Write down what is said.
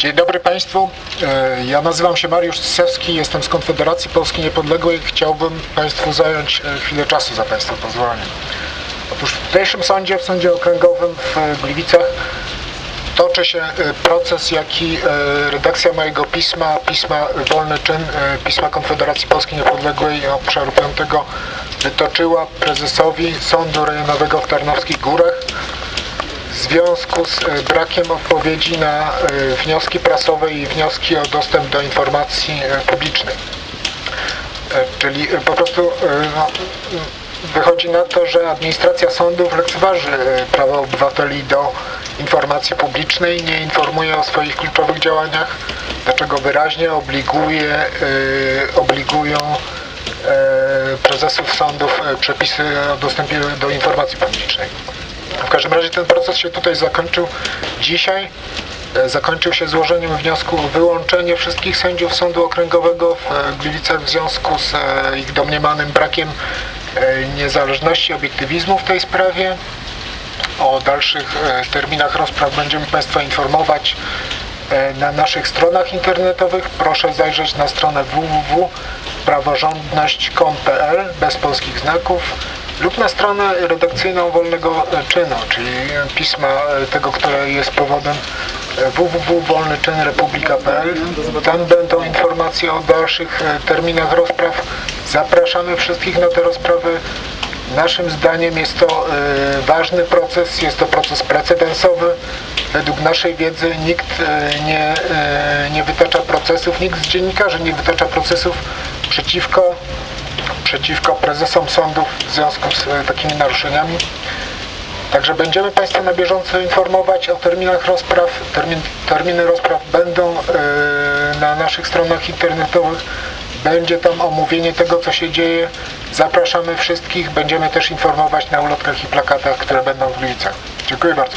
Dzień dobry Państwu. E, Ja nazywam się Mariusz Cisewski, jestem z Konfederacji Polski Niepodległej. Chciałbym Państwu zająć e, chwilę czasu za Państwa pozwoleniem. Otóż w tutejszym sądzie, w sądzie okręgowym w e, Gliwicach toczy się proces, jaki redakcja mojego pisma, pisma Wolny Czyn, pisma Konfederacji Polski Niepodległej obszaru 5 wytoczyła prezesowi Sądu Rejonowego w Tarnowskich Górach związku z e, brakiem odpowiedzi na e, wnioski prasowe i wnioski o dostęp do informacji e, publicznej. Czyli po prostu no, m, wychodzi na to, że administracja sądów lekceważy prawa obywateli do informacji publicznej, nie informuje o swoich kluczowych działaniach, dlaczego wyraźnie obliguje, obligują prezesów sądów przepisy o dostępie do informacji publicznej. W każdym razie ten proces się tutaj zakończył dzisiaj. E, Zakończył się złożeniem wniosku o wyłączenie wszystkich sędziów Sądu Okręgowego w e, Gliwicach w związku z e, ich domniemanym brakiem niezależności, obiektywizmu w tej sprawie. O dalszych terminach rozpraw będziemy Państwa informować na naszych stronach internetowych. Proszę zajrzeć na stronę www.praworządność.com.pl bez polskich znaków lub na stronę redakcyjną Wolnego Czynu, czyli pisma tego, które jest powodem www.wolnyczynrepublika.pl. Tam będą informacje o dalszych e, terminach rozpraw. Zapraszamy wszystkich na te rozprawy. Naszym zdaniem jest to e, ważny proces, jest to proces precedensowy. Według naszej wiedzy nikt e, nie, nie wytacza procesów, nikt z dziennikarzy nie wytacza procesów przeciwko, przeciwko prezesom sądów w związku z e, takimi naruszeniami. Także będziemy Państwa na bieżąco informować o terminach rozpraw. Termin, terminy rozpraw będą e, na naszych stronach internetowych. Będzie tam omówienie tego, co się dzieje. Zapraszamy wszystkich. Będziemy też informować na ulotkach i plakatach, które będą w Gliwicach. Dziękuję bardzo.